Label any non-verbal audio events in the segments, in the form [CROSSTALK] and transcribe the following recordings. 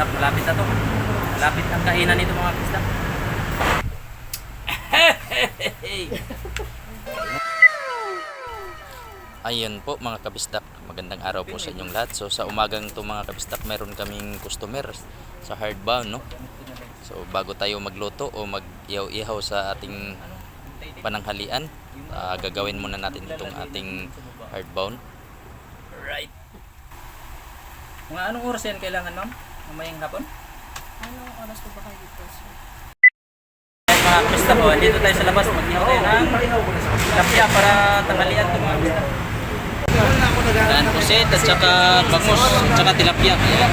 kabisdak, malapit na to. Malapit ang kainan nito mga kabisdak. [LAUGHS] Ayun po mga kabisdak, magandang araw po sa inyong lahat. So sa umagang to mga kabisdak, meron kaming customer sa hardbound, no? So bago tayo magluto o mag-ihaw-ihaw sa ating pananghalian, ah, gagawin muna natin itong ating hardbound. Right. Mga anong oras yan kailangan, ma'am? Mamayang hapon? Anong oras po ba kayo dito, sir? Mga kabisdak, oh, dito tayo sa labas. Mag-ihaw tayo ng kapya para tanghalian to mga kabisdak. Dan pusit at saka bangus at saka tilapia. Ayan.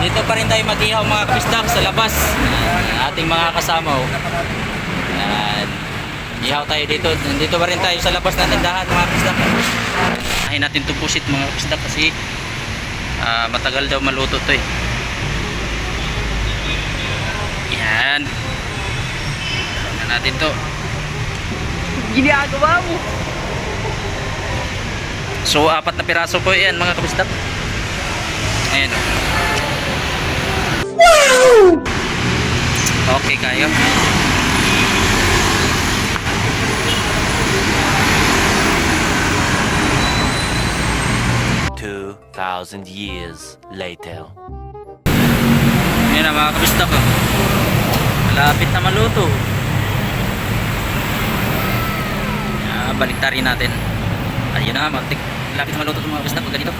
Dito pa rin tayo mag-ihaw mga kabisdak sa labas. Ayan, ating mga kasama. Oh. Ayan. Ihaw tayo dito. Dito pa rin tayo sa labas ng tindahan mga kabisdak. Ahin natin itong pusit mga kabisdak kasi ah, matagal daw maluto to eh. Yan. Tignan natin to. Ginagawa mo! So, apat na piraso po yan mga kabisdak. Ayan o. Okay kayo. Two thousand years later. Ayan na mga kabisdak o. Malapit na maluto. Ah, baliktarin natin. Ayun na, magtik. Malapit na maluto itong mga kabisdak. Pag ganito.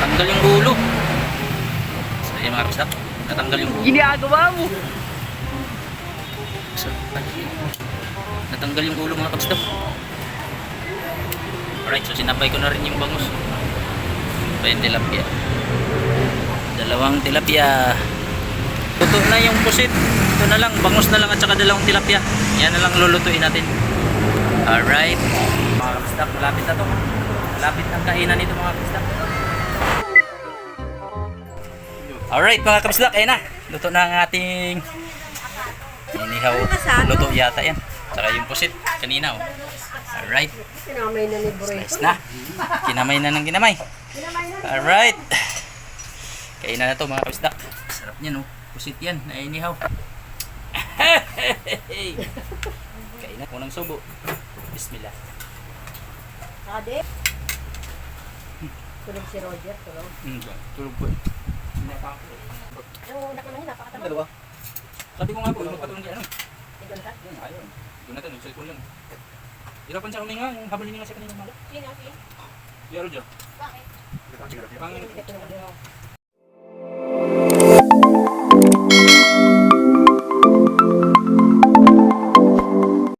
Tanggal yung ulo. So, ayan mga kabisdak. Natanggal yung ulo. Ginagawa mo! So, natanggal yung ulo mga kabisdak. Alright, so sinabay ko na rin yung bangus. Pa yung tilapia. Dalawang tilapia. Luto na yung pusit. Ito na lang, bangus na lang at saka dalawang tilapia. Yan na lang lulutuin natin. Alright. Mga kabisdak, malapit na to. Malapit ang kainan nito mga kabisdak. Alright mga kabisdak, ayan na. Luto na ang ating inihaw. Luto yata yan. Saka yung pusit kanina oh. Alright. Sinamay na ni. Nice na. Kinamay na ng kinamay. Alright. Kainan na to mga kabisdak. Sarap niyan oh. Pusit yan. Nainihaw. [LAUGHS] Kainan. Unang subo. Bismillah. Ade? Tulog si Roger, tulog. Hmm, tulog po. Yung una ka lang, napakatama. Dalawa. Sabi ko nga po, magpatulong kay ano. Ka? Yung ayaw. Jonathan, yung cellphone lang. Hirapan siya huminga, yung habang hininga siya kanina sino? Yaro dyan. Bakit? Pang, Hindi ka tulog.